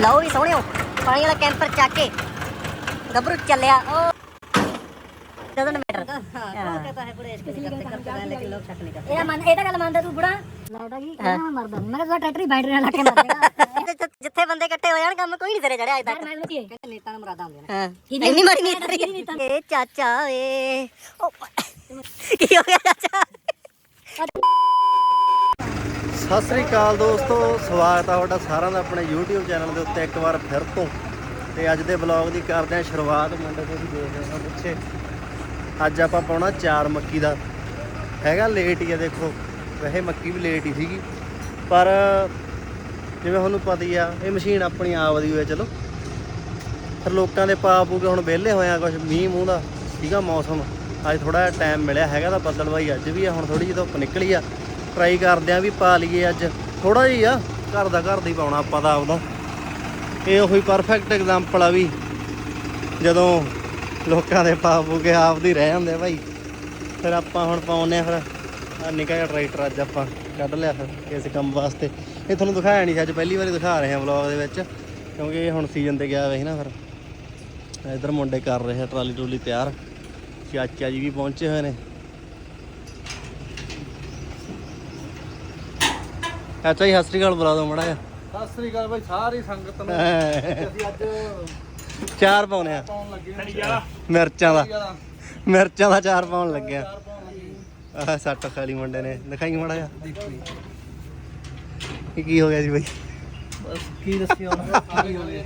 ਲਓ ਵੀ ਸੋਹਣਿਓ ਪਾਣੀ ਵਾਲਾ ਕੈਂਪਰ ਚੱਕ ਕੇ ਗੱਭਰੂ ਚੱਲਿਆ। ਉਹ ਡਜ਼ਨਟ ਮੈਟਰ ਹਾਂ ਕਹਤਾ ਹੈ ਬੁੜੇ ਇਸ ਕੇ ਕਰਤੇ ਗੱਲ ਮੰਨਦਾ ਜਿੱਥੇ ਬੰਦੇ ਇਕੱਠੇ ਹੋ ਜਾਣ ਕੰਮ ਕੋਈ ਨਹੀਂ ਤੇਰੇ ਚੜਿਆ ਅਜੇ ਕਹਿੰਦੇ ਨੇਤਾ ਨੂੰ ਮਰਾਦਾ ਹੁੰਦੇ ਨੇ। ਹਾਂ। ਇੰਨੀ ਮਾੜੀ ਨਹੀਂ ਤੇਰੀ ਏ ਚਾਚਾ ਓਏ ਕੀ ਹੋ ਗਿਆ ਚਾਚਾ? ਸਤਿ ਸ੍ਰੀ ਅਕਾਲ ਦੋਸਤੋ, ਸਵਾਗਤ ਆ ਤੁਹਾਡਾ ਸਾਰਿਆਂ ਦਾ ਆਪਣੇ YouTube ਚੈਨਲ ਦੇ ਉੱਤੇ ਇੱਕ ਵਾਰ ਫਿਰ ਤੋਂ। ਤੇ ਅੱਜ ਦੇ ਵਲੌਗ ਦੀ ਕਰਦੇ ਹਾਂ ਸ਼ੁਰੂਆਤ, ਮੁੰਡੇ ਤੁਸੀਂ ਵੀ ਦੇਖ ਰਹੇ ਹੋ ਪਿੱਛੇ। ਅੱਜ ਆਪਾਂ ਪਾਉਣਾ ਚਾਰ ਮੱਕੀ ਦਾ। ਹੈਗਾ ਲੇਟ ਹੀ ਆ, ਦੇਖੋ। ਵੈਸੇ ਮੱਕੀ ਵੀ ਲੇਟ ਹੀ ਸੀਗੀ। ਪਰ ਜਿਵੇਂ ਤੁਹਾਨੂੰ ਪਤਾ ਹੀ ਆ, ਇਹ ਮਸ਼ੀਨ ਆਪਣੀ ਆਪ ਦੀ ਹੋਇਆ ਚਲੋ। ਫਿਰ ਲੋਕਾਂ ਦੇ ਪਾ ਪੂ ਕੇ ਹੁਣ ਵਿਹਲੇ ਹੋਏ ਆ ਕੁਝ ਮੀਂਹ ਮੂੰਹ ਦਾ। ਸੀਗਾ ਮੌਸਮ। ਅੱਜ ਥੋੜਾ ਜਿਹਾ ਟਾਈਮ ਮਿਲਿਆ, ਹੈਗਾ ਤਾਂ ਬੱਦਲਵਾਈ ਅੱਜ ਵੀ ਆ, ਹੁਣ ਥੋੜੀ ਜਿਹੀ ਧੁੱਪ ਨਿਕਲੀ ਆ। ਟਰਾਈ ਕਰਦੇ ਆ ਵੀ ਪਾ ਲਈਏ ਅੱਜ। ਥੋੜਾ ਜਿਹਾ ਆ, ਘਰ ਦਾ ਘਰ ਦਾ ਹੀ ਪਾਉਣਾ ਆਪਾਂ ਦਾ ਆਪਦਾ। ਇਹ ਉਹੀ ਪਰਫੈਕਟ ਐਗਜ਼ਾਮਪਲ ਆ ਵੀ ਜਦੋਂ ਲੋਕਾਂ ਦੇ ਪਾਪੂ ਕੇ ਆਪਦੀ ਰਹਿ ਜਾਂਦੇ ਆ ਭਾਈ। ਫਿਰ ਆਪਾਂ ਹੁਣ ਪਾਉਨੇ ਆ ਫਿਰ ਆ ਨਿੱਕਾ ਜਿਹਾ ਟਰੈਕਟਰ ਅੱਜ ਆਪਾਂ ਕੱਢ ਲਿਆ ਫਿਰ ਇਸ ਕੰਮ ਵਾਸਤੇ। ਇਹ ਤੁਹਾਨੂੰ ਦਿਖਾਇਆ ਨਹੀਂ ਸੀ, ਅੱਜ ਪਹਿਲੀ ਵਾਰੀ ਦਿਖਾ ਰਹੇ ਹਾਂ ਵਲੌਗ ਦੇ ਵਿੱਚ, ਕਿਉਂਕਿ ਇਹ ਹੁਣ ਸੀਜ਼ਨ ਤੇ ਗਿਆ ਹੋਇਆ ਸੀ ਨਾ ਫਿਰ। ਇਧਰ ਮੁੰਡੇ ਕਰ ਰਹੇ ਆ, ਟਰਾਲੀ ਟਰੂਲੀ ਤਿਆਰ। ਚਾਚਾ ਜੀ ਵੀ ਪਹੁੰਚੇ ਹੋਏ ਨੇ। ਚਾਚਾ ਜੀ ਸਤਿ ਸ੍ਰੀ ਅਕਾਲ ਬੁਲਾ ਦੋ ਮੜਾ ਜਿਹਾ। ਸਤਿ ਸ੍ਰੀ ਅਕਾਲ ਭਾਈ ਸਾਰੀ ਸੰਗਤ ਨੂੰ। ਅਸੀਂ ਅੱਜ ਚਾਰ ਪਾਉਨੇ ਆ। ਪਾਉਣ ਲੱਗੇ ਹਾਂ। ਮਿਰਚਾਂ ਦਾ। ਮਿਰਚਾਂ ਦਾ ਚਾਰ ਪਾਉਣ ਲੱਗਿਆ। ਆਹ ਸੱਟ ਖਾਲੀ ਮੁੰਡੇ ਨੇ। ਦਿਖਾਈ ਮੜਾ ਜਿਹਾ। ਇਹ ਕੀ ਹੋ ਗਿਆ ਜੀ ਬਾਈ? ਬਸ ਕੀ ਦੱਸੀ ਹੁਣ? ਕੀ ਹੋ ਗਿਆ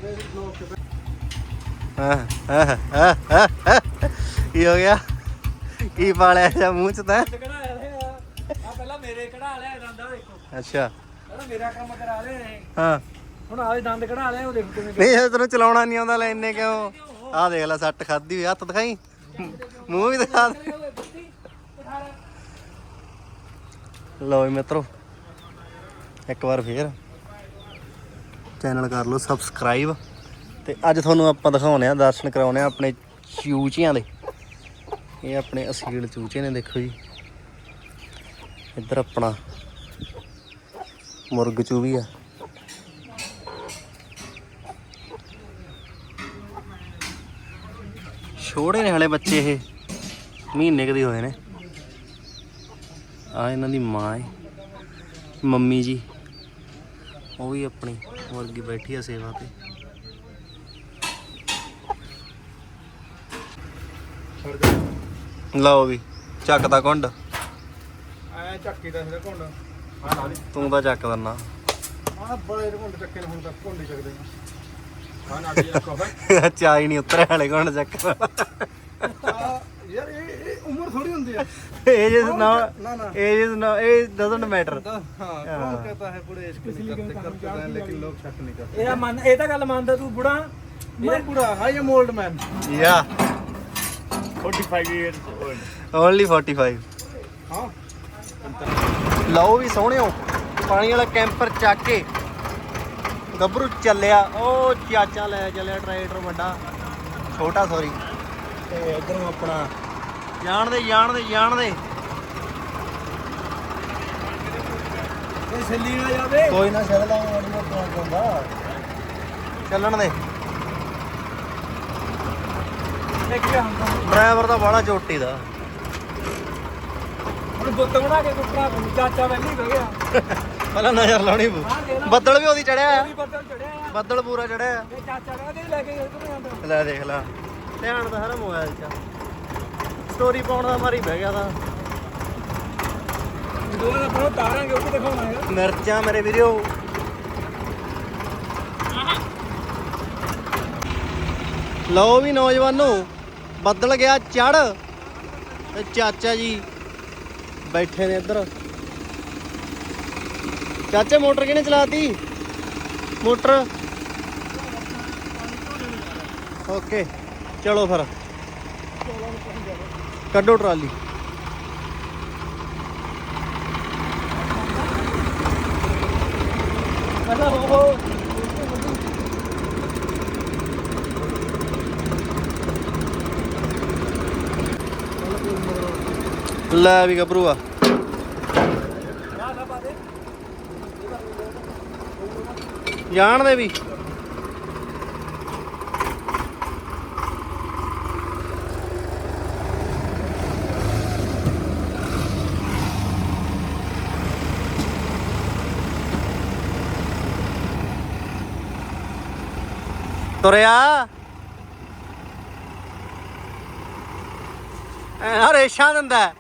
ਹਾਂ ਹਾਂ ਹਾਂ, ਹਾਂ, ਹਾਂ। ਕੀ ਹੋ ਗਿਆ? ਕੀ ਪਾਲਿਆ ਜਾਂ ਮੂੰਹ ਚ ਤਾਂ? ਲਿਆ ਆ? ਪਹਿਲਾਂ ਮੇਰੇ ਕਢਾ ਲਿਆ ਦੰਦਾਂ ਦੇਖੋ। ਅੱਛਾ। ਮੇਰਾ ਕੰਮ ਕਰਾ ਇਹ। ਹਾਂ। ਹੁਣ ਆਵੇ ਦੰਦ ਕਢਾ ਲਿਆ ਉਹ ਦੇਖੋ ਕਿਵੇਂ ਨਹੀਂ ਇਹ ਤੈਨੂੰ ਚਲਾਉਣਾ ਨਹੀਂ ਆਉਂਦਾ ਲੈ ਇੰਨੇ ਕਿਉਂ? ਆਹ ਦੇਖ ਲੈ ਸੱਟ ਖਾਦੀ ਹੋਈ ਹੱਥ ਦਿਖਾਈ? ਮੂੰਹ ਵੀ ਦਿਖਾ ਦੇ। ਲਓ ਜੀ ਮਿੱਤਰੋ ਇੱਕ ਵਾਰ ਫੇਰ ਚੈਨਲ ਕਰ ਲਓ ਸਬਸਕ੍ਰਾਈਬ। ਤੇ ਅੱਜ ਤੁਹਾਨੂੰ ਆਪਾਂ ਦਿਖਾਉਨੇ ਆ ਦਰਸ਼ਨ ਕਰਾਉਨੇ ਆ ਆਪਣੇ ਚੂਚਿਆਂ ਦੇ। ਇਹ ਆਪਣੇ ਅਸੀਲ ਚੂਚੇ ਨੇ ਦੇਖੋ ਜੀ। ਇੱਧਰ ਆਪਣਾ ਮੁਰਗ ਚੂ ਵੀ ਆ। ਛੋੜੇ ਨੇ ਹਲੇ ਬੱਚੇ ਇਹ। ਮਹੀਨੇ ਕਦੇ ਹੋਏ ਨੇ। ਆ ਇਹਨਾਂ ਦੀ ਮਾਂ ਹੈ ਮੰਮੀ ਜੀ। ਉਹ ਵੀ ਆਪਣੀ ਮੁਰਗੀ ਬੈਠੀ ਆ ਸੇਵਾ ਤੇ। ਲਓ ਵੀ ਚੱਕਦਾ ਕੁੰਡ। ਐ ਚੱਕੀ ਦਾ ਸਿਰ ਘੁੰਡ ਤੂੰ ਤਾਂ ਚੱਕ ਦਿੰਨਾ ਆ ਬੜੇ ਘੁੰਡ ਚੱਕੇ ਨੇ ਹੁਣ ਤੱਕ ਘੁੰਡ ਹੀ ਚੱਕਦੇ ਆ ਨਾ ਜੀ ਕੋਫਾ ਨਹੀਂ ਉਤਰਿਆ ਹਲੇ ਘੁੰਡ ਚੱਕ ਯਾਰ ਇਹ ਉਮਰ ਥੋੜੀ ਹੁੰਦੀ ਆ। ਏਜ ਇਜ਼ ਨਾ ਏਜ ਇਜ਼ ਨਾ। ਇਹ ਡਸਨਟ ਮੈਟਰ ਹਾਂ ਕੌਣ ਕਹਤਾ ਹੈ ਬੁੜੇ ਇਸ਼ਕ ਨਹੀਂ ਕਰਤੇ ਕਰਤੇ ਹੈ ਲੇਕਿਨ ਲੋਕ ਸ਼ੱਕ ਨਹੀਂ ਕਰਤੇ ਇਹਦਾ ਮੰਨ ਇਹ ਗੱਲ ਮੰਨਦਾ ਤੂੰ ਬੁੜਾ। ਮੈਂ ਬੁੜਾ ਹਾਈ ਐਮ 올ਡ ਮੈਨ ਯਾ। 45 ਇਅਰਸ 올ਡ ਓਨਲੀ 45 ਹਾਂ। ਲਓ ਵੀ ਸੋਹਣਿਓ ਪਾਣੀ ਵਾਲਾ ਕੈਂਪਰ ਚੱਕ ਕੇ ਗੱਭਰੂ ਚੱਲਿਆ। ਉਹ ਚਾਚਾ ਲੈ ਚੱਲਿਆ ਟਰੈਕਟਰ ਵੱਡਾ। ਛੋਟਾ ਸੌਰੀ ਤੇ ਇਧਰੋਂ ਆਪਣਾ ਜਾਣਦੇ ਜਾਣਦੇ ਜਾਣਦੇ ਇਹ ਛੱਲੀ ਨਾ ਜਾਵੇ। ਕੋਈ ਨਾ ਛੱਡ ਲਾ ਮਾੜੀ ਮੋਟੀ ਹੁੰਦਾ। ਚੱਲਣ ਦੇ। ਡਰਾਈਵਰ ਤਾਂ ਬੜਾ ਚੋਟੀ ਦਾ। ਹੁਣ ਬੁੱਤ ਬਣਾ ਕੇ ਕੁੱਟਣਾ ਪਊ, ਚਾਚਾ ਵੈਲੀ ਹੋ ਗਿਆ। ਪਹਿਲਾਂ ਨਜ਼ਰ ਲਾਉਣੀ ਪਊ। ਬੱਦਲ ਵੀ ਉਹਦੀ ਚੜਿਆ ਆ। ਵੀ ਬੱਦਲ ਚੜਿਆ ਆ। ਬੱਦਲ ਪੂਰਾ ਚੜਿਆ ਆ। ਚਾਚਾ ਕਹਿੰਦਾ ਲੈ ਕੇ ਉਧਰ ਜਾਂਦਾ ਲੈ ਦੇਖ ਲੈ। ਧਿਆਨ ਤਾਂ ਸਾਰਾ ਮੋਬਾਈਲ 'ਚ ਸਟੋਰੀ ਪਾਉਣ ਦਾ ਮਾਰੀ ਬਹਿ ਗਿਆ ਤਾਂ। ਦੋਨਾਂ ਦਾ ਆਪਾਂ ਤਾਰਾਂਗੇ ਉਹ ਵੀ ਦਿਖਾਉਣਾ ਹੈਗਾ। ਮਿਰਚਾਂ ਮੇਰੇ ਵੀਰੋ। ਲਓ ਵੀ ਨੌਜਵਾਨੋ ਬੱਦਲ ਗਿਆ ਚੜ ਚਾਚਾ ਜੀ ਬੈਠੇ ਨੇ ਇੱਧਰ। ਚਾਚੇ, ਮੋਟਰ ਕਿਹਨੇ ਚਲਾਤੀ? ਮੋਟਰ? ਓਕੇ, ਚਲੋ ਫਿਰ। ਕੱਢੋ ਟਰਾਲੀ। ਪਹਿਲਾਂ ਉਹ ਲੈ ਵੀ ਗੱਭਰੂਆ ਜਾਣਦੇ ਵੀ। ਤੁਰਿਆ। ਹਰੇ ਸ਼ਾਨ ਦਿੰਦਾ।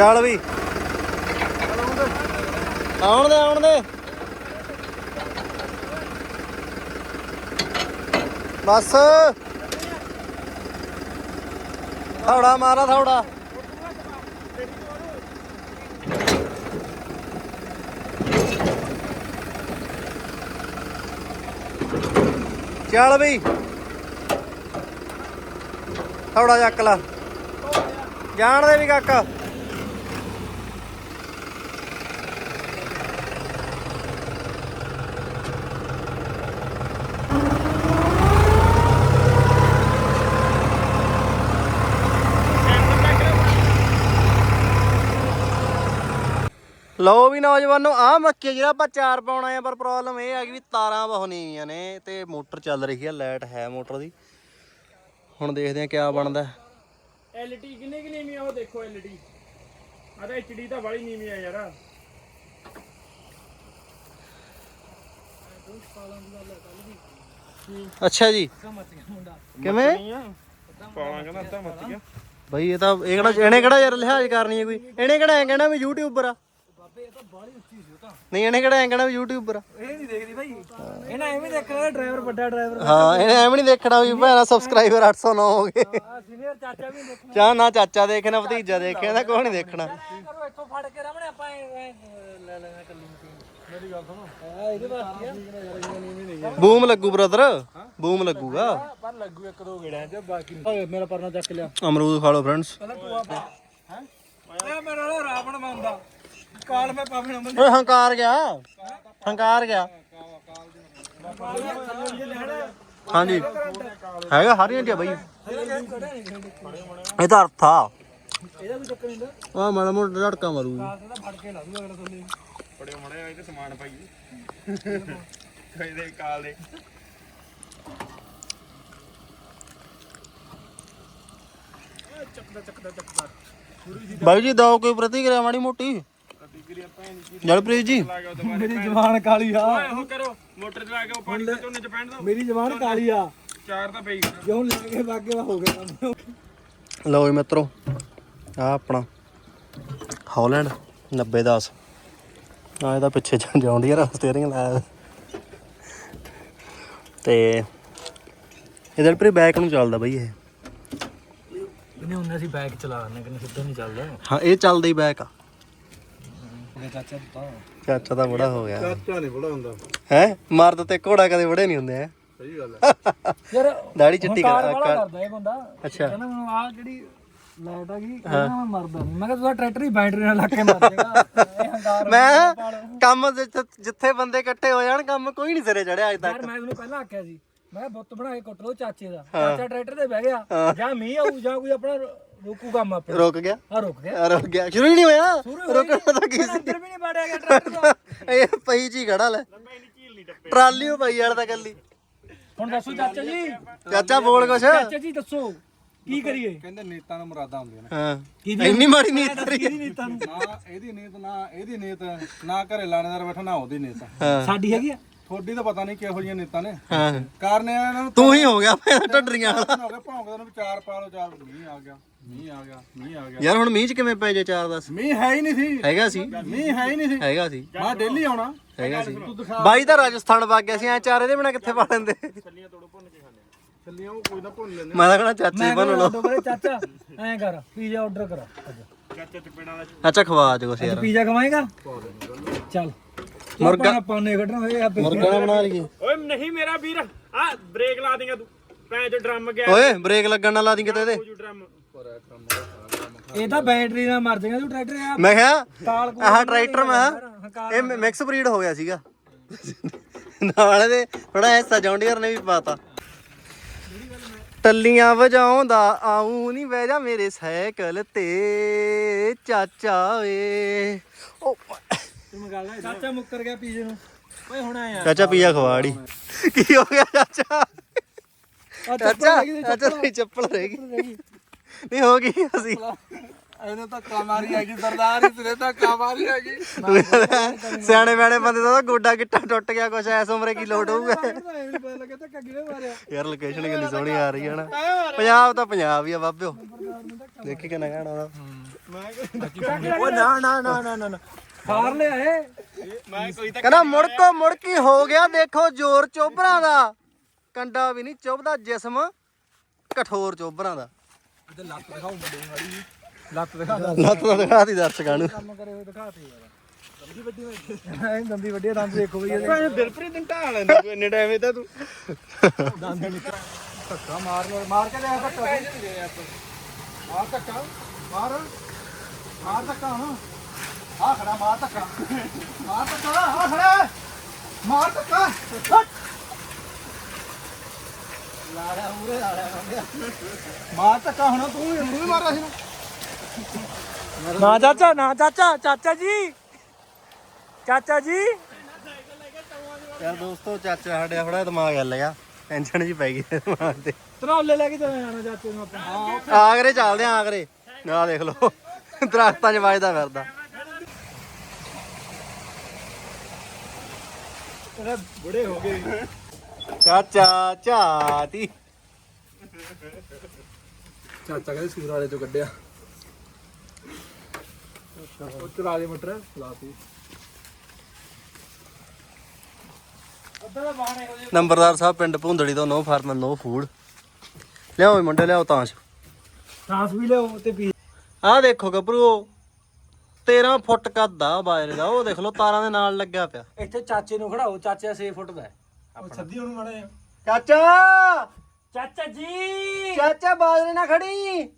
ਹੈ। ਵੀ। ਆਉਣ ਦੇ ਆਉਣ ਦੇ। ਬਸ। ਥੋੜਾ ਮਾਰਾ, ਥੋੜਾ। ਚੱਲ ਵੀ। ਥੋੜਾ ਚੱਕ ਲਾ ਜਾਣ ਦੇ ਵੀ ਕਾਕਾ। ਲਓ ਵੀ ਨੌਜਵਾਨੋ ਆ ਮੱਕੀ ਜਿਹੜਾ ਆਪਾਂ ਚਾਰ ਪਾਉਣਾ ਆ ਪਰ ਪ੍ਰੋਬਲਮ ਇਹ ਆ ਕਿ ਵੀ ਤਾਰਾਂ ਬਹੁਤ ਨੀਵੀਆਂ ਨੇ ਤੇ ਮੋਟਰ ਚੱਲ ਰਹੀ ਆ ਲਾਈਟ ਹੈ ਮੋਟਰ ਦੀ। ਹੁਣ ਦੇਖਦੇ ਆ ਕਿਆ ਬਣਦਾ। ਐਲਟੀ ਕਿੰਨੇ ਕਿ ਨੀਵੀਂ ਆ ਉਹ ਦੇਖੋ ਐਲਟੀ ਆ ਤਾਂ ਐਚਡੀ ਤਾਂ ਬੜੀ ਨੀਵੀਂ ਆ ਯਾਰ। ਅੱਛਾ ਜੀ। ਕਿਵੇਂ? ਪਾਲਾਂ ਕਹਿੰਦਾ ਅੱਧਾ ਮੱਚ ਗਿਆ ਬਈ ਇਹ ਤਾਂ ਇਹ ਕਿਹੜਾ ਇਹਨੇ ਕਿਹੜਾ ਯਾਰ ਲਿਹਾਜ਼ ਕਰਨੀ ਹੈ ਕੋਈ? ਇਹਨੇ ਕਿਹੜਾ ਐ ਕਹਿਣਾ ਵੀ ਯੂਟਿਊਬਰ ਆ? ਨਹੀਂ ਇਹਨੇ ਕਿਹੜਾ ਐ ਕਹਿਣਾ ਵੀ ਯੂਟਿਊਬਰ ਆ ਇਹ ਨਹੀਂ ਦੇਖਦੀ ਭਾਈ। ਇਹਨਾਂ ਐਵੇਂ ਦੇਖਣਾ ਡਰਾਈਵਰ ਵੱਡਾ ਡਰਾਈਵਰ ਹਾਂ ਇਹਨੇ ਐਵੇਂ ਨਹੀਂ ਦੇਖਣਾ ਵੀ ਭੈਣਾ ਸਬਸਕ੍ਰਾਈਬਰ 809 ਹੋ। ਗਏ। ਆ ਸੀਨੀਅਰ ਚਾਚਾ ਵੀ ਦੇਖਣਾ। ਚਾਹ ਨਾ ਚਾਚਾ ਦੇਖਣਾ ਭਤੀਜਾ ਦੇਖਿਆ ਤਾਂ ਕੋਈ ਨਹੀਂ ਦੇਖਣਾ। ਕਰੋ ਇੱਥੋਂ ਫੜ ਕੇ ਰਮਣੇ ਆਪਾਂ ਐਂ- ਐਂ ਲੈ ਲੈਣਾ ਕੱਲੀ ਮੇਰੀ ਗੱਲ ਸੁਣੋ। ਆ ਇਹਦੇ ਵਾਸਤੇ ਆ। ਬੂਮ ਲੱਗੂ ਬ੍ਰਦਰ ਬੂਮ ਲੱਗੂਗਾ। ਪਰ ਲੱਗੂ ਇੱਕ ਦੋ ਗੇੜਿਆਂ ਚ ਬਾਕੀ ਓਏ ਮੇਰਾ ਪਰਨਾ ਚੱਕ ਲਿਆ। ਅਮਰੂਦ ਖਾ ਲਓ ਫਰੈਂਡਸ ਪਹਿਲਾਂ ਤੂੰ ਆ। ਹੈ? ਇਹ ਮੇਰਾ ਨਾਲ ਰਾਵਣ ਬੰਦਾ ਕਾਲ ਮੈਂ ਪਾਵੇਂ ਨਾ ਓਏ ਹੰਕਾਰ ਗਿਆ। ਹੰਕਾਰ ਗਿਆ। ਹਾਂਜੀ। ਹੈਗਾ ਹਰੀਆਂ ਜਿਹਾ ਬਈ। ਇਹ ਤਾਂ ਅਰਥ ਆ। ਇਹਦਾ ਵੀ ਚੱਕਰ ਨਹੀਂ ਆ ਮਾੜਾ ਮੋਟਾ ਝਟਕਾ ਮਾਰੂ ਇਹਦਾ ਫੜ ਕੇ ਲਾ ਦੂ ਅਗਲਾ ਥੱਲੇ ਬੜੇ ਮੜੇ ਆਏ ਤੇ ਸਮਾਨ ਪਾਈ। ਕਹਿੰਦੇ ਕਾਲ ਦੇ ਚੱਕਦਾ ਚੱਕਦਾ ਚੱਕਦਾ ਬਾਈ ਜੀ ਦੋ ਕੋਈ ਪ੍ਰਤੀਕਿਰਿਆ ਮਾੜੀ ਮੋਟੀ? ਜਲਪ੍ਰੀਤ ਜੀ। ਮੇਰੀ ਜਵਾਨ ਕਾਲੀ ਆ। ਓਏ ਉਹ ਕਰੋ। ਮੋਟਰ ਚਲਾ ਕੇ ਉਹ ਪਾਣੀ ਦੇ ਝੋਨੇ ਚ ਪੈਣ ਦੋ ਮੇਰੀ ਜਵਾਨ ਕਾਲੀ ਆ। ਚਾਰ ਤਾਂ ਪਈ। ਕਿਉਂ ਲੈ ਕੇ ਬਾਗੇ ਹੋ ਗਿਆ ਕੰਮ। ਲਓ ਜੀ ਮਿੱਤਰੋ ਆ ਆਪਣਾ ਹਾਲੈਂਡ 9010 ਆ ਇਹਦਾ ਪਿੱਛੇ ਜਾਂਦੀ ਯਾਰ ਸਟੀਅਰਿੰਗ ਲਾਇਆ ਹੋਇਆ। ਤੇ ਇਹਦੇ ਪਰ ਬੈਕ ਨੂੰ ਚੱਲਦਾ ਬਈ ਇਹ। ਇਹਨੇ ਹੁੰਨੇ ਸੀ ਬਾਈਕ ਚਲਾ ਲੈਣੇ ਕਿ ਸਿੱਧਾ ਨਹੀਂ ਚੱਲਦਾ। ਹਾਂ ਇਹ ਚੱਲਦਾ ਹੀ ਬੈਕ ਆ। ਚਾਚਾ ਤਾਂ। ਬੜਾ ਹੋ ਗਿਆ। ਚਾਚਾ ਨਹੀਂ ਬੜਾ ਹੁੰਦਾ। ਹੈ? ਮਰਦ ਤੇ ਘੋੜਾ ਕਦੇ ਬੜੇ ਨਹੀਂ ਹੁੰਦੇ ਹੈ? ਸਹੀ ਗੱਲ ਹੈ। ਯਾਰ ਦਾੜੀ ਚਿੱਟੀ ਕਾਰ ਕਰਦਾ ਇਹ ਬੰਦਾ। ਅੱਛਾ। ਕਹਿੰਦਾ ਮੈਨੂੰ ਆਹ ਜਿਹੜੀ ਲਾਈਟ ਆ ਗਈ ਇਹਨਾਂ ਮੈਂ ਮਰਦਾ ਨਹੀਂ। ਮੈਂ ਕਿਹਾ ਤੁਸੀਂ ਟਰੈਕਟਰ ਹੀ ਬੈਟਰੀ ਨਾਲ ਲਾ ਕੇ ਮਰ ਜਾਏਗਾ। ਇਹ ਹੰਕਾਰ ਮੈਂ ਕੰਮ ਜਿੱਥੇ- ਜਿੱਥੇ ਬੰਦੇ ਇਕੱਠੇ ਹੋ ਜਾਣ ਕੰਮ ਕੋਈ ਨਹੀਂ ਸਿਰੇ ਚੜਿਆ ਅੱਜ ਤੱਕ। ਯਾਰ ਮੈਂ ਤੁਹਾਨੂੰ ਪਹਿਲਾਂ ਆਖਿਆ ਸੀ। ਮੈਂ ਬੁੱਤ ਬਣਾ ਕੇ ਕੁੱਟ ਲਓ ਚਾਚੇ ਦਾ। ਚਾਚਾ ਟਰੈਕਟਰ ਤੇ ਬਹਿ ਗਿਆ। ਜਾਂ ਮੀਂਹ ਆਊ ਜਾਂ ਕੋਈ ਆਪਣਾ ਰੋਕੂ ਕੰਮ ਆਪਣਾ। ਰੁਕ ਗਿਆ। ਆ ਰੁਕ ਗਿਆ। ਆ ਰੁਕ ਗਿਆ। ਸ਼ੁਰੂ ਹੀ ਨਹੀਂ ਹੋਇਆ? ਰੁਕਣ ਦਾ ਕੀ ਸੀ ਅੰਦਰ ਵੀ ਨਹੀਂ ਵੜਿਆ ਗਿਆ ਟਰੈਕਟਰ ਦਾ। ਇਹ ਪਈ ਜੀ ਖੜਾ ਲੈ। ਟਰਾਲੀ ਉਹ ਪਈ ਵਾਲਾ ਤਾਂ ਕੱਲੀ। ਹੁਣ ਦੱਸੋ ਚਾਚਾ ਜੀ। ਚਾਚਾ ਬੋਲ ਕੁਛ। ਚਾਚਾ ਜੀ ਦੱਸੋ ਕੀ ਕਰੀਏ? ਕਹਿੰਦੇ ਨੀਤਾਂ ਨੂੰ ਮੁਰਾਦਾਂ ਹੁੰਦੀਆਂ ਨੇ। ਹਾਂ। ਇੰਨੀ ਮਾੜੀ ਨੀਤ ਤੇਰੀ ਕਿਹਦੀ ਨੀਤਾਂ ਨੂੰ। ਨਾ ਇਹਦੀ ਨੀਤ ਨਾ ਇਹਦੀ ਨੀਤ ਨਾ ਘਰੇ ਲਾਣੇਦਾਰ ਬੈਠਾ ਨਾ ਉਹਦੀ ਨੀਤ। ਸਾਡੀ ਹੈਗੀ ਆ? ਥੋੜੀ ਤਾਂ ਪਤਾ ਨਹੀਂ ਕਿਹੋ ਜਿਹੀਆਂ ਨੀਤਾਂ ਨੇ। ਹਾਂ। ਕਾਰਨ ਇਹਨਾਂ ਨੂੰ ਤੂੰ ਹੀ ਹੋ ਗਿਆ ਭੈਣ ਢੱਡਰੀਆਂ ਵਾਲਾ। ਹੋ ਗਿਆ ਭੌਂਕਦੇ ਨੂੰ ਵੀ ਚਾਰ ਪਾ ਲਓ ਚਾਰ ਮੀਂਹ ਆ ਗਿਆ। ਮੀਂਹ ਆ ਗਿਆ ਮੀਂਹ ਆ ਗਿਆ। ਯਾਰ ਹੁਣ ਮੀਂਹ ਚ ਕਿਵੇਂ ਪੈ ਜੇ ਚਾਰ ਦੱਸ? ਮੀਂਹ ਹੈ ਹੀ ਨਹੀਂ ਸੀ। ਹੈਗਾ ਸੀ। ਮੀਂਹ ਹੈ ਹੀ ਨਹੀਂ ਸੀ। ਹੈਗਾ ਸੀ। ਮੈਂ ਡੇਲੀ ਆਉਣਾ। ਹੈਗਾ ਸੀ। ਬਾਈ ਤਾਂ ਰਾਜਸਥਾਨ ਵਗ ਗਿਆ ਸੀ ਐ ਚਾਰ ਇਹਦੇ ਬਿਨਾ ਕਿੱਥੇ ਪਾ ਲੈਂਦੇ ਚੱਲੀਆਂ ਉਹ ਕੋਈ ਨਾ ਭੁੱਲ ਲੈਂਦੇ ਮੈਂ ਤਾਂ ਕਹਣਾ ਚਾਚੇ ਬਣ ਲਓ। ਚਾਚਾ ਐਂ ਕਰ ਪੀਜ਼ਾ ਆਰਡਰ ਕਰ ਚਾਚਾ ਖਵਾ ਅੱਜ ਕੁਛ ਯਾਰ। ਪੀਜ਼ਾ ਖਵਾਏਗਾ ਚੱਲ। ਮੁਰਗਾ ਪਾਣੇ ਕੱਢਣਾ ਹੋਏ ਆ ਮੁਰਗਾ ਨਾ ਬਣਾ ਲਈਏ। ਓਏ ਨਹੀਂ ਮੇਰਾ ਵੀਰ ਆ ਬ੍ਰੇਕ ਲਾ ਦੇਗਾ ਤੂੰ। ਭੈਣ ਚੋ ਡਰਮ ਗਿਆ। ਓਏ ਬ੍ਰੇਕ ਲੱਗਣ ਨਾ ਲਾ ਦੀ ਕਿਤੇ ਇਹਦੇ। ਡਰਮ ਇਹ ਤਾਂ ਬੈਟਰੀ ਨਾਲ ਮਰ ਜਾਏਗਾ ਤੂੰ ਟਰੈਕਟਰ ਆ। ਮੈਂ ਕਿਹਾ ਕਾਲ ਕੂਲ ਆਹ ਟਰੈਕਟਰ ਮੈਂ ਇਹ ਮਿਕਸ ਬਰੀਡ ਹੋ ਗਿਆ ਸੀਗਾ। ਨਾਲ ਦੇ ਥੋੜਾ ਐਸਾ ਜੌਂਡੀਅਰ ਨੇ ਵੀ ਪਾਤਾ। ਟੱਲੀਆਂ ਵਜਾਉਂਦਾ ਆਉਂ ਨਹੀਂ ਬਹਿ ਜਾ ਮੇਰੇ ਸਾਈਕਲ ਤੇ ਚਾਚਾ ਵੇ ਉਹ ਚਾਚਾ ਮੁੱਕਰ ਗਿਆ ਪੀਜੇ ਨੂੰ। ਓਏ ਹੁਣ ਆਇਆ। ਚਾਚਾ ਪੀਆ ਖਵਾੜੀ। ਕੀ ਹੋ ਗਿਆ ਚਾਚਾ? ਚਾਚਾ ਚਾਚਾ ਤੇਰੀ ਚੱਪਲ ਰਹਿ ਗਈ। ਨਹੀਂ ਹੋ ਗਈ ਅਸੀਂ। ਇਹਨੇ ਤਾਂ ਕਮਾਰੀ ਆ ਗਈ ਸਰਦਾਰ ਤੇਰੇ ਤਾਂ ਕਮਾਰੀ ਆ ਗਈ ਸਿਆਣੇ ਬੈਣੇ ਬੰਦੇ ਦਾ ਤਾਂ ਗੋਡਾ ਗਿੱਟਾ ਟੁੱਟ ਗਿਆ ਕੁਛ ਐਸ ਉਮਰੇ ਕੀ ਲੋਟ ਹੋਊਗਾ? ਯਾਰ ਲੋਕੇਸ਼ਨ ਕਿੰਨੀ ਸੋਹਣੀ ਆ ਰਹੀ ਹੈ ਨਾ। ਪੰਜਾਬ ਤਾਂ ਪੰਜਾਬ ਹੀ ਆ ਬਾਬਿਓ। ਦੇਖੀ ਕਿੰਨਾ ਉਹਦਾ। ਓ ਨਾ ਨਾ ਨਾ ਨਾ ਨਾ ਫਾਰ ਲਿਆ ਏ ਮੈਂ ਕੋਈ ਤਾਂ ਕਹਿੰਦਾ ਮੁੜਕੋ ਮੁੜਕੀ ਹੋ ਗਿਆ ਦੇਖੋ ਜ਼ੋਰ ਚੋਬਰਾਂ ਦਾ। ਕੰਡਾ ਵੀ ਨਹੀਂ ਚੁੱਭਦਾ ਜਿਸਮ ਕਠੋਰ ਚੋਬਰਾਂ ਦਾ। ਤੇ ਲੱਤ ਦਿਖਾਉ ਮੁੰਡੇ ਦੀ ਮਾੜੀ ਲੱਤ ਦਿਖਾ ਲੱਤ ਤਾਂ ਦਿਖਾਤੀ ਦਰਸ਼ਕਾਂ ਨੂੰ। ਕੰਮ ਕਰੇ ਹੋਏ ਦਿਖਾਤੇ ਯਾਰ। ਦੰਦੀ ਵੱਡੀ ਦੰਦੀ ਵੱਡੀ ਦੰਦ ਦੇਖੋ ਵੀ ਇਹਦੇ। ਦਿਲਪ੍ਰੀਤ ਦਿਨ ਢਾਲ ਲੈਂਦਾ ਤੂੰ ਇੰਨੇ ਟਾਈਮ ਤਾਂ ਤੂੰ। ਦੰਦ ਨਿਕਲ ਧੱਕਾ ਮਾਰ ਲੋ ਮਾਰ ਕੇ ਲਿਆ ਧੱਕਾ ਮਾਰ ਧੱਕਾ ਮਾਰ। ਮਾਰ ਧੱਕਾ ਹੁਣ। ਆ ਖੜਾ ਮਾਰ ਧੱਕਾ। ਮਾਰ ਧੱਕਾ ਆ ਖੜਾ। ਮਾਰ ਧੱਕਾ। ਹਟ ਲਾੜਾ ਉਰੇ ਲਾੜਾ ਬੰਦਿਆ ਮਾਰ ਧੱਕਾ ਹੁਣ ਤੂੰ ਵੀ ਤੂੰ ਵੀ ਮਾਰਿਆ ਸੀ ਨਾ। ਚਾਚਾ ਨਾ ਚਾਚਾ ਚਾਚਾ ਜੀ। ਚਾਚਾ ਜੀ। ਯਾਰ ਦੋਸਤੋ ਚਾਚਾ ਸਾਡੇ ਥੋੜਾ ਦਿਮਾਗ ਹਿੱਲ ਗਿਆ। ਟੈਨਸ਼ਨ ਜੀ ਪੈ ਗਈ ਦਿਮਾਗ ਤੇ। ਤਨੌਲੇ ਲੈ ਕੇ ਚੱਲੇ ਜਾਣਾ ਚਾਚੇ ਨੂੰ ਆਪਾਂ। ਆਗਰੇ ਚੱਲਦੇ ਆ ਆਗਰੇ। ਆ ਦੇਖ ਲਓ ਦਰਖਤਾਂ 'ਚ ਵੱਜਦਾ ਫਿਰਦਾ। ਬੁੜੇ ਹੋ ਗਏ। ਚਾਚਾ ਝਾਤੀ ਚਾਚਾ ਕਹਿੰਦੇ ਸੂਰ ਵਾਲੇ ਤੋਂ ਕੱਢਿਆ। ਉਹ ਚਲਾ ਦੇ ਮਟਰ ਲਾਤੀ ਅੱਧਾ ਦਾ ਬਾਹਣੇ ਹੋ ਨੰਬਰਦਾਰ ਸਾਹਿਬ ਪਿੰਡ ਭੁੰਦੜੀ ਤੋਂ ਨੋ ਫਾਰਮ ਨੋ ਫੂਡ। ਲਿਆਓ ਮੁੰਡੇ ਲਿਆਓ ਤਾਂਸ਼। ਸਾਸ ਵੀ ਲਿਓ ਤੇ ਪੀ ਆਹ ਦੇਖੋ ਗੱਭਰੂ 13 ਫੁੱਟ ਕੱਦ ਆ ਬਾਜਰੇ ਦਾ ਉਹ ਦੇਖ ਲਓ ਤਾਰਾਂ ਦੇ ਨਾਲ ਲੱਗਿਆ ਪਿਆ। ਇੱਥੇ ਚਾਚੇ ਨੂੰ ਖੜਾਓ ਚਾਚਾ 6 ਫੁੱਟ ਦਾ ਹੈ। ਉਹ ਸੱਦੀ ਉਹਨੂੰ ਮਾੜਾ ਜਿਹਾ। ਚਾਚਾ! ਚਾਚਾ ਜੀ! ਚਾਚਾ ਬਾਜਰੇ ਨਾ ਖੜੀ।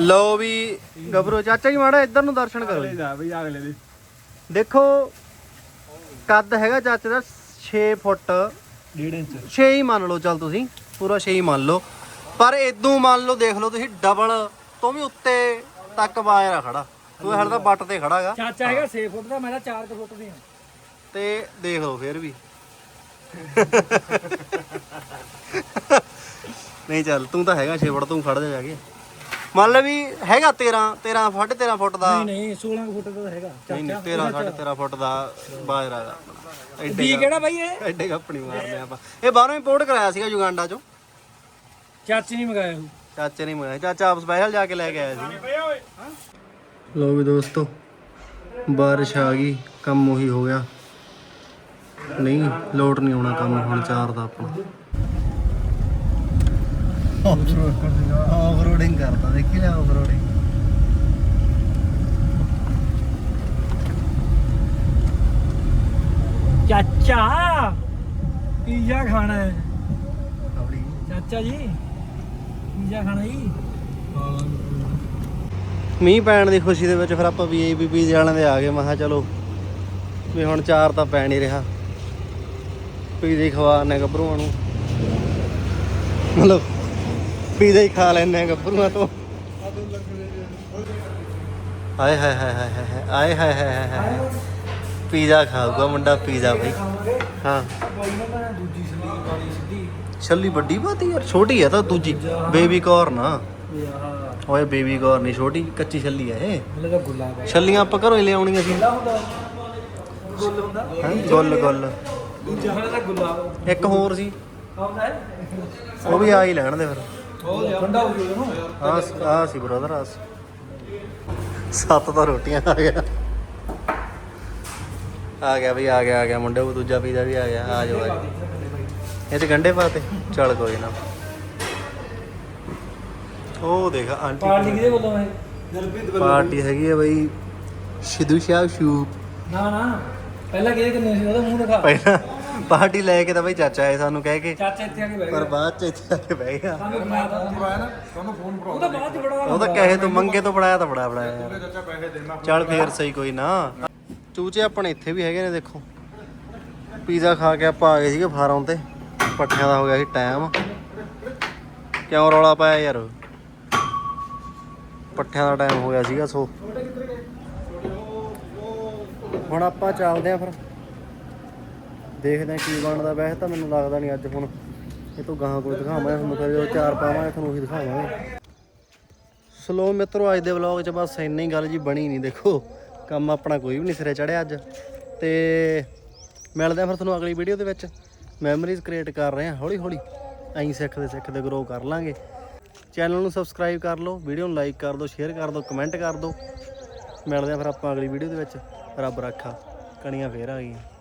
ਲਓ ਵੀ ਗੱਭਰੂ ਚਾਚਾ ਜੀ ਮਾੜਾ ਇੱਧਰ ਨੂੰ ਦਰਸ਼ਨ ਕਰੋ ਜੀ। ਜਾ ਬਈ ਅਗਲੇ ਦੀ। ਦੇਖੋ ਕੱਦ ਹੈਗਾ ਚਾਚੇ ਦਾ 6 ਫੁੱਟ। 1.5 ਇੰਚ। 6 ਹੀ ਮੰਨ ਲਓ ਚੱਲ ਤੁਸੀਂ। ਪੂਰਾ 6 ਹੀ ਮੰਨ ਲਓ। ਪਰ ਇਦੋਂ ਮੰਨ ਲਓ ਦੇਖ ਲਓ ਤੁਸੀਂ ਡਬਲ ਤੋਂ ਵੀ ਉੱਤੇ ਤੱਕ ਬਾਜਰਾ ਖੜਾ। ਤੂੰ ਹੜ ਤਾਂ ਬੱਟ ਤੇ ਖੜਾਗਾ। ਚਾਚਾ ਹੈਗਾ 6 ਫੁੱਟ ਦਾ ਮੈਂ ਤਾਂ 4 ਫੁੱਟ ਦੀ ਹਾਂ। ਤੇ ਦੇਖ ਲਓ ਫਿਰ ਵੀ। ਨਹੀਂ ਚੱਲ ਤੂੰ ਤਾਂ ਹੈਗਾ 6 ਫੁੱਟ ਤੂੰ ਖੜ ਜਾ ਜਾ ਕੇ। ਮੰਨ ਲੈ ਵੀ ਹੈਗਾ 13 13 ਫੁੱਟ 13 ਫੁੱਟ ਦਾ। ਨਹੀਂ ਨਹੀਂ 16 ਫੁੱਟ ਦਾ ਹੈਗਾ। ਨਹੀਂ ਨਹੀਂ 13 13 ਫੁੱਟ ਦਾ ਬਾਜਰਾ ਦਾ ਐਡੇ ਵੀ ਕਿਹੜਾ ਬਾਈ ਇਹ? ਐਡੇ ਕੱਪਣੀ ਮਾਰਦੇ ਆਪਾਂ। ਇਹ ਬਾਹਰੋਂ ਇੰਪੋਰਟ ਕਰਾਇਆ ਸੀਗਾ ਯੁਗਾਂਡਾ ਚੋਂ। ਚਾਚੇ ਨਹੀਂ ਮੰਗਾਇਆ ਉਹ ਚਾਚੇ ਨੇ ਮੰਗਾਇਆ ਚਾਚਾ ਆਪ ਸਪੈਸ਼ਲ ਜਾ ਕੇ ਲੈ ਕੇ ਆਇਆ ਸੀ। ਲੋ ਵੀ ਦੋਸਤੋ ਬਾਰਿਸ਼ ਆ ਗਈ ਕੰਮ ਉਹੀ ਹੋ ਗਿਆ। ਨਹੀਂ ਲੋਟ ਨਹੀਂ ਆਉਣਾ ਕੰਮ ਹੁਣ ਚਾਰ ਦਾ ਆਪਣਾ। ਆਫ ਰੋਡਿੰਗ ਕਰਦਾ ਦੇਖੀ ਲੈ ਆਫ ਰੋਡਿੰਗ ਚਾਚਾ ਪੀਜ਼ਾ ਖਾਣਾ ਹੈ। ਆਪਣੀ। ਚਾਚਾ ਜੀ ਪੀਜ਼ਾ ਖਾਣਾ ਜੀ। ਮੀਂਹ ਪੈਣ ਦੀ ਖੁਸ਼ੀ ਦੇ ਵਿੱਚ ਫਿਰ ਆਪਾਂ ਵੀਆਈਪੀ ਪੀਜ਼ੇ ਵਾਲਿਆਂ ਦੇ ਆ ਗਏ ਮੈਂ ਕਿਹਾ ਚਲੋ ਵੀ ਹੁਣ ਚਾਰ ਤਾਂ ਪੈ ਨਹੀਂ ਰਿਹਾ। ਪੀਜ਼ੇ ਖਵਾਣੇ ਗੱਭਰੂਆਂ ਨੂੰ। ਮਤਲਬ ਪੀਜ਼ਾ ਹੀ ਖਾ ਲੈਣੇ ਗੱਭਰੂਆਂ ਤੋਂ। ਆਏ ਹਾਏ ਹਾਏ ਹਾਏ ਹਾਏ ਆਏ ਹਾਏ ਹਾਏ ਹਾਏ ਪੀਜ਼ਾ ਖਾਊਗਾ ਮੁੰਡਾ, ਪੀਜ਼ਾ ਬਈ। ਹਾਂ। ਛੱਲੀ ਵੱਡੀ ਬਾਤ ਯਾਰ, ਛੋਟੀ ਹੈ ਤਾਂ ਦੂਜੀ। Baby corn. ਆ ਓਏ ਬੇਬੀ ਕੌਰਨ ਨਹੀਂ, ਛੋਟੀ, ਕੱਚੀ ਛੱਲੀ ਆ ਇਹ। ਛੱਲੀਆਂ ਆਪਾਂ ਘਰੋਂ ਹੀ ਲਿਆਉਣੀਆਂ ਸੀ। ਗੁੱਲ ਹੁੰਦਾ ਗੁੱਲ ਗੁੱਲ। ਦੂਜਾ ਤਾਂ ਇੱਕ ਹੋਰ ਸੀ। ਆਉਂਦਾ ਹੈ? ਉਹ ਵੀ ਆ ਹੀ ਲੈਣ ਦੇ ਫਿਰ। ਉਹ ਠੰਡਾ ਹੋ ਜੂ ਉਹਨੂੰ। ਆ ਆ ਸੀ ਬ੍ਰਦਰ ਆ ਸੀ। ਸੱਤ ਤਾਂ ਰੋਟੀਆਂ ਆ ਗਿਆ। ਆ ਗਿਆ ਬਈ ਆ ਗਿਆ ਆ ਗਿਆ ਮੁੰਡੇ ਉਹ ਦੂਜਾ ਪੀਜ਼ਾ ਵੀ ਆ ਗਿਆ। ਆ ਜਾਓ ਆ ਜਾਓ। ਇਹ ਚ ਗੰਡੇ ਪਾਤੇ। ਚੱਲ ਕੋਈ ਨਾ। ਉਹ ਦੇਖ ਆਂਟੀ ਪਾਰਟੀ ਕਿਹਦੇ ਵੱਲੋਂ ਹੈ? ਪਾਰਟੀ ਹੈਗੀ ਹੈ ਬਈ ਸਿੱਧੂ ਸ਼ਾਹ ਸ਼ੂਪ। ਨਾ ਨਾ। ਪਹਿਲਾਂ ਕਿਹਦੇ ਕਿੰਨੇ ਸੀ? ਉਹਦਾ ਮੂੰਹ ਦਿਖਾ। ਪਹਿਲਾਂ ਪਾਰਟੀ ਲੈ ਕੇ ਤਾਂ ਬਈ ਚਾਚਾ ਆਏ ਸਾਨੂੰ ਕਹਿ ਕੇ। ਚਾਚਾ ਇੱਥੇ ਆ ਕੇ ਬਹਿ ਪਰ ਬਾਅਦ ਚ ਇੱਥੇ ਆ ਕੇ ਬਹਿ ਗਿਆ। ਸਾਨੂੰ ਮਾਤਾ ਫੜਾਇਆ ਨਾ ਤੁਹਾਨੂੰ ਫੋਨ ਫੜਾ ਉਹਦਾ ਬਾਅਦ ਚ ਬੜਾ ਉਹ ਤਾਂ ਕਹੇ ਤੋਂ ਮੰਗੇ ਤੋਂ ਬੜਾਇਆ ਤਾਂ ਬੜਾ ਬੜਾਇਆ ਯਾਰ। ਚਾਚਾ ਪੈਸੇ ਦੇਣਾ ਚੱਲ ਫੇਰ ਸਹੀ ਕੋਈ ਨਾ। ਚੂਚੇ ਆਪਣੇ ਇੱਥੇ ਵੀ ਹੈਗੇ ਨੇ ਦੇਖੋ। ਪੀਜ਼ਾ ਖਾ ਕੇ ਆਪਾਂ ਆ ਗਏ ਸੀਗੇ ਫਾਰਮ ਤੇ। ਪੱਠਿਆਂ ਦਾ ਹੋ ਗਿਆ ਸੀ ਟਾਈਮ। ਕਿਉਂ ਰੌਲਾ ਪਾਇਆ ਯਾਰ? ਪੱਠਿਆਂ ਦਾ ਟਾਈਮ ਹੋ ਗਿਆ ਸੀਗਾ ਸੋ। ਹੁਣ ਆਪਾਂ ਚੱਲਦੇ ਆਂ ਫਿਰ। ਦੇਖਦੇ ਆਂ ਕੀ ਬਣਦਾ। ਵੈਸੇ ਤਾਂ ਮੈਨੂੰ ਲੱਗਦਾ ਨਹੀਂ ਅੱਜ ਹੁਣ ਇਹ ਤੋਂ ਗਾਹਾਂ ਕੋਈ ਦਿਖਾਵਾਂਗੇ। ਤੁਹਾਨੂੰ ਫਿਰ ਜਦੋਂ ਚਾਰ ਪਾਵਾਂਗੇ, ਤੁਹਾਨੂੰ ਉਹੀ ਦਿਖਾਵਾਂਗੇ। ਸਲੋ ਮਿੱਤਰੋ, ਅੱਜ ਦੇ ਵਲੌਗ 'ਚ ਬਸ ਇੰਨੀ ਗੱਲ ਜੀ ਬਣੀ ਨਹੀਂ ਦੇਖੋ। ਕੰਮ ਆਪਣਾ ਕੋਈ ਵੀ ਨਹੀਂ ਸਿਰੇ ਚੜਿਆ ਅੱਜ। ਤੇ ਮਿਲਦੇ ਆ ਫਿਰ ਤੁਹਾਨੂੰ ਅਗਲੀ ਵੀਡੀਓ ਦੇ ਵਿੱਚ। ਮੈਮਰੀਜ਼ ਕ੍ਰੀਏਟ ਕਰ ਰਹੇ ਹਾਂ ਹੌਲੀ ਹੌਲੀ ਐਂ ਸਿੱਖਦੇ ਸਿੱਖਦੇ ਗਰੋ ਕਰ ਲਾਂਗੇ। ਚੈਨਲ ਨੂੰ ਸਬਸਕ੍ਰਾਈਬ ਕਰ ਲਓ ਵੀਡੀਓ ਨੂੰ ਲਾਈਕ ਕਰ ਦਿਓ ਸ਼ੇਅਰ ਕਰ ਦਿਓ ਕਮੈਂਟ ਕਰ ਦਿਓ। ਮਿਲਦੇ ਆ ਫਿਰ ਆਪਾਂ ਅਗਲੀ ਵੀਡੀਓ ਦੇ ਵਿੱਚ। ਰੱਬ ਰੱਖਾ, ਕਣੀਆਂ ਫੇਰ ਆ ਗਈਆਂ।